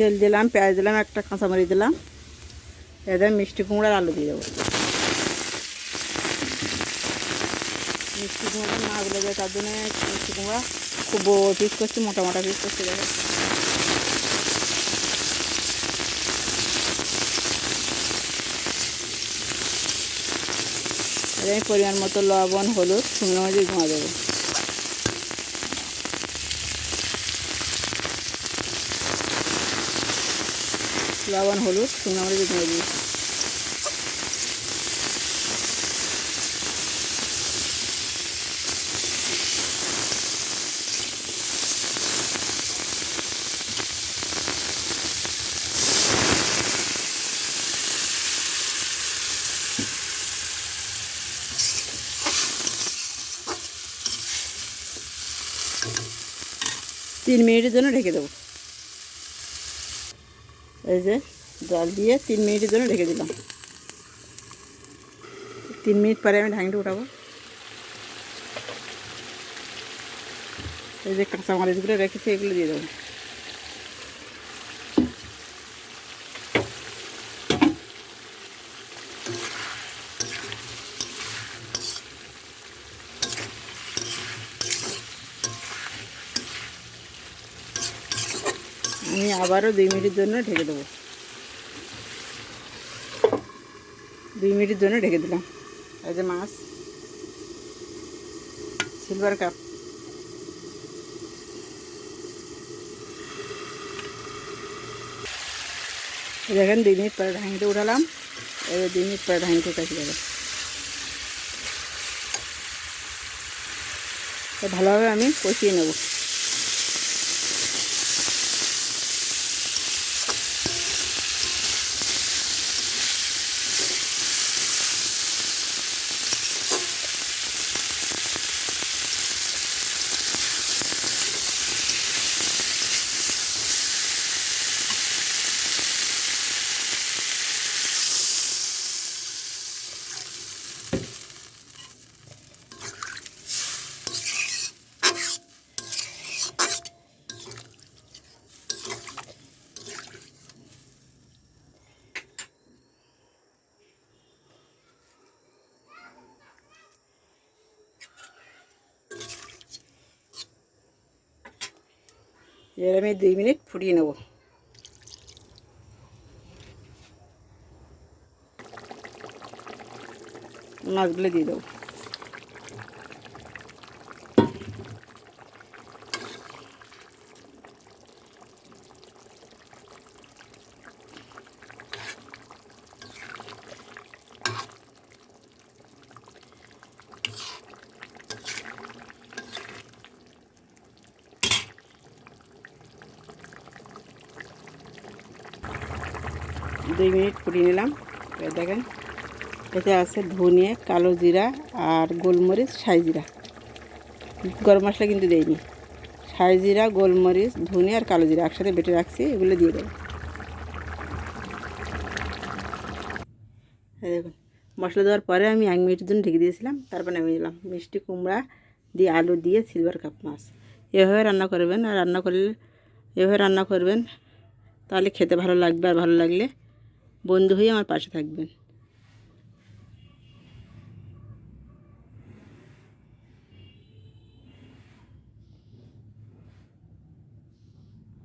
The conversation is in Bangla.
তেল দিলাম, পেঁয়াজ দিলাম, একটা কাঁচামরিচ দিলাম। এদের মিষ্টি কুমড়ার আলু দিয়ে দেবো। মিষ্টি কুমড়া না গলে তার জন্য মিষ্টি কুমড়া খুব পিস করছি, মোটা মোটা পিস করছি, দেখো। আমি পরিমাণ মতো লবণ, হলুদ, শুকনো মরিচ ঘুমা দেবো। লবণ হলুদ শুকনো মরিচ ঘুমে দিই তিন মিনিটের জন্য ঢেকে দেবো। এই যে জল দিয়ে তিন মিনিটের জন্য ঢেকে দিলাম। তিন মিনিট পরে আমি ঢাকনিটা উঠাবো। এই যে কাঁচা মরিচগুলো রেখেছি, এগুলো দিয়ে দেবো। আমি আবারও দুই মিনিটের জন্য ঢেকে দেবো। দুই মিনিটের জন্য ঢেকে দিলাম। এই যে মাছ সিলভার কাপ দেখেন দুই মিনিট পরে ঢাকিতে উঠালাম। এবার দুই মিনিট পরে ঢাকিতে উঠাচ্ছি দেখেন তো ভালোভাবে আমি কষিয়ে নেব। এবার আমি দুই মিনিট ফুটিয়ে নেব। মাছগুলো দিয়ে দেবো। দুই মিনিট ফুটিয়ে নিলাম। দেখেন, এতে আছে ধনিয়া, কালো জিরা আর গোলমরিচ সাই জিরা। গরম মশলা কিন্তু দেয়নি সাই জিরা, গোলমরিচ, ধনিয়া আর কালো জিরা একসাথে বেটে রাখছি, এগুলো দিয়ে দেবো। দেখুন, মশলা দেওয়ার পরে আমি এক মিনিটের জন্য ঢেকে দিয়েছিলাম, তারপর নামিয়ে দিলাম মিষ্টি, কুমড়া দিয়ে আলু দিয়ে সিলভার কাপ মাছ। এভাবে রান্না করবেন, আর রান্না করলে, এভাবে রান্না করবেন, তাহলে খেতে ভালো লাগবে আর ভালো লাগলে বন্ধু হয়ে আমার পাশে থাকবেন।